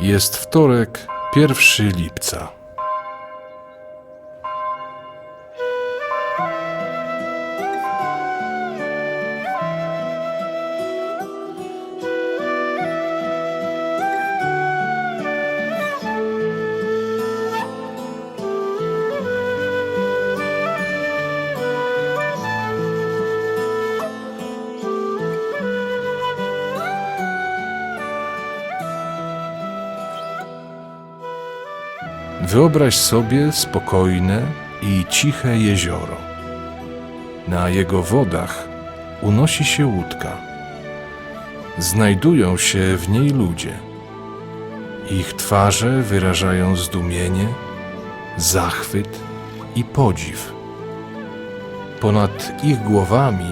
Jest wtorek, 1 lipca. Wyobraź sobie spokojne i ciche jezioro. Na jego wodach unosi się łódka. Znajdują się w niej ludzie. Ich twarze wyrażają zdumienie, zachwyt i podziw. Ponad ich głowami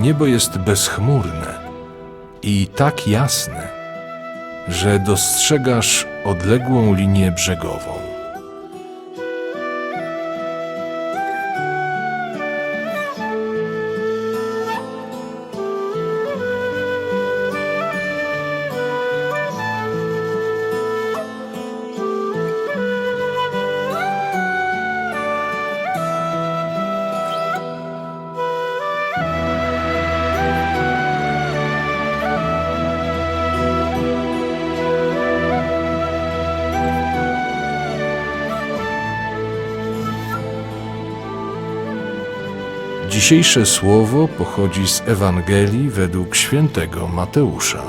niebo jest bezchmurne i tak jasne, że dostrzegasz odległą linię brzegową. Dzisiejsze słowo pochodzi z Ewangelii według świętego Mateusza.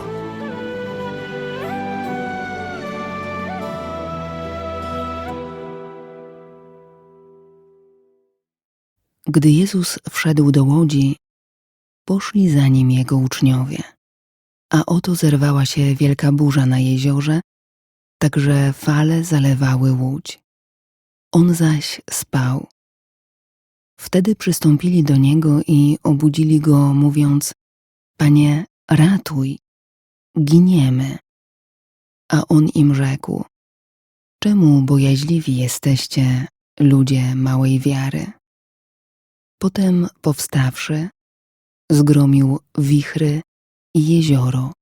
Gdy Jezus wszedł do łodzi, poszli za nim jego uczniowie. A oto zerwała się wielka burza na jeziorze, tak że fale zalewały łódź. On zaś spał. Wtedy przystąpili do niego i obudzili go, mówiąc: Panie, ratuj, giniemy. A on im rzekł: Czemu bojaźliwi jesteście, ludzie małej wiary? Potem powstawszy, zgromił wichry i jezioro,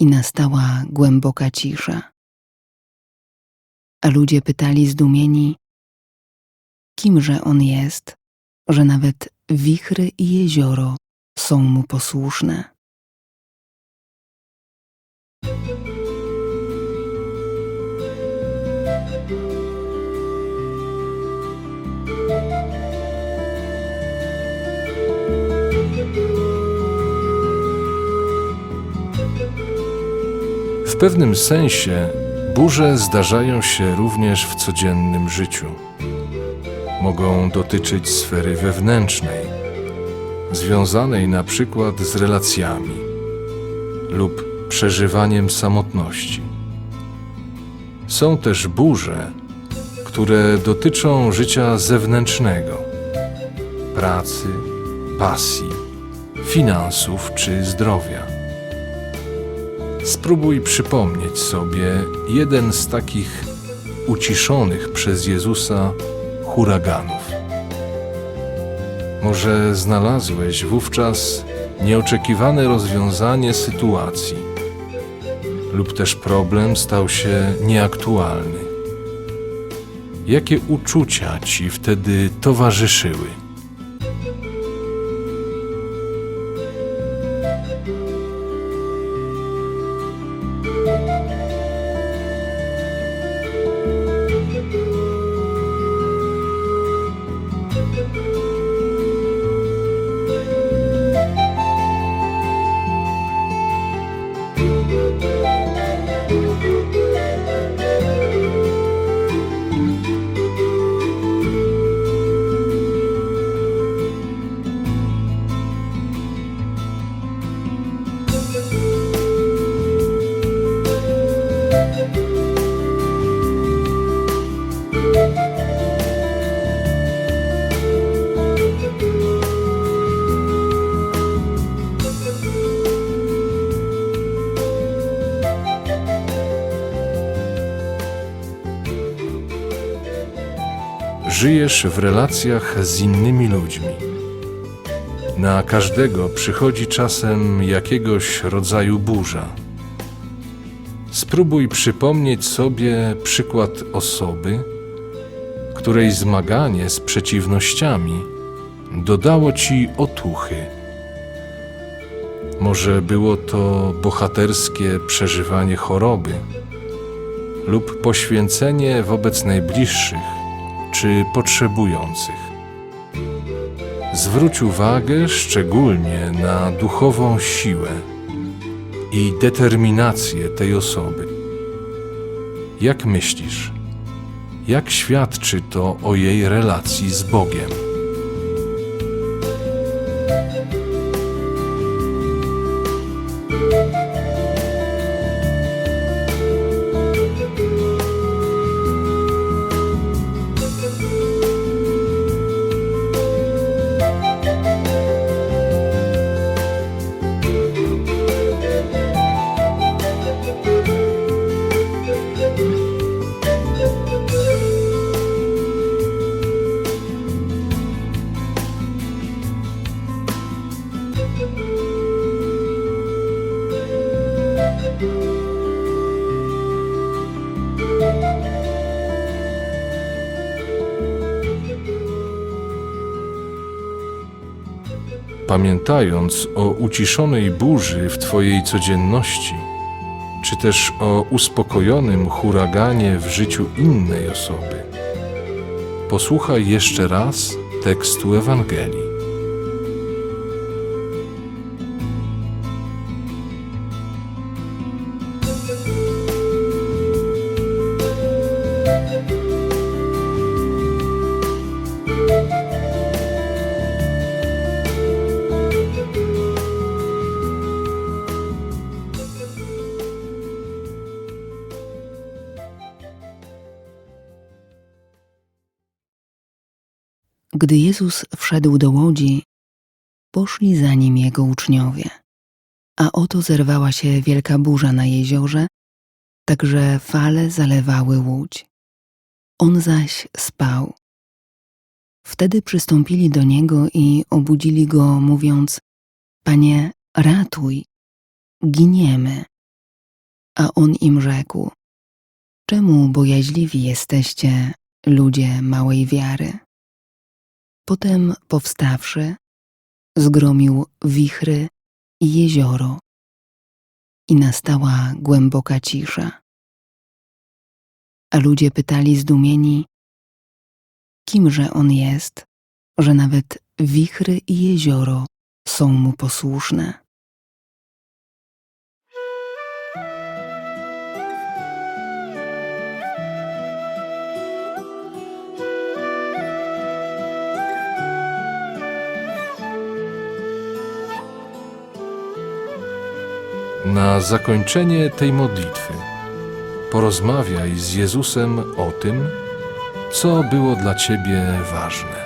i nastała głęboka cisza. A ludzie pytali zdumieni, kimże on jest, że nawet wichry i jezioro są mu posłuszne. W pewnym sensie burze zdarzają się również w codziennym życiu. Mogą dotyczyć sfery wewnętrznej, związanej na przykład z relacjami lub przeżywaniem samotności. Są też burze, które dotyczą życia zewnętrznego, pracy, pasji, finansów czy zdrowia. Spróbuj przypomnieć sobie jeden z takich uciszonych przez Jezusa huraganów. Może znalazłeś wówczas nieoczekiwane rozwiązanie sytuacji, lub też problem stał się nieaktualny. Jakie uczucia ci wtedy towarzyszyły? Żyjesz w relacjach z innymi ludźmi. Na każdego przychodzi czasem jakiegoś rodzaju burza. Spróbuj przypomnieć sobie przykład osoby, której zmaganie z przeciwnościami dodało ci otuchy. Może było to bohaterskie przeżywanie choroby lub poświęcenie wobec najbliższych czy potrzebujących. Zwróć uwagę szczególnie na duchową siłę i determinację tej osoby. Jak myślisz, jak świadczy to o jej relacji z Bogiem? Pamiętając o uciszonej burzy w Twojej codzienności, czy też o uspokojonym huraganie w życiu innej osoby, posłuchaj jeszcze raz tekstu Ewangelii. Gdy Jezus wszedł do łodzi, poszli za nim jego uczniowie. A oto zerwała się wielka burza na jeziorze, tak że fale zalewały łódź. On zaś spał. Wtedy przystąpili do niego i obudzili go, mówiąc: Panie, ratuj, giniemy. A on im rzekł: Czemu bojaźliwi jesteście, ludzie małej wiary? Potem powstawszy, zgromił wichry i jezioro, i nastała głęboka cisza. A ludzie pytali zdumieni, kimże on jest, że nawet wichry i jezioro są mu posłuszne. Na zakończenie tej modlitwy porozmawiaj z Jezusem o tym, co było dla Ciebie ważne.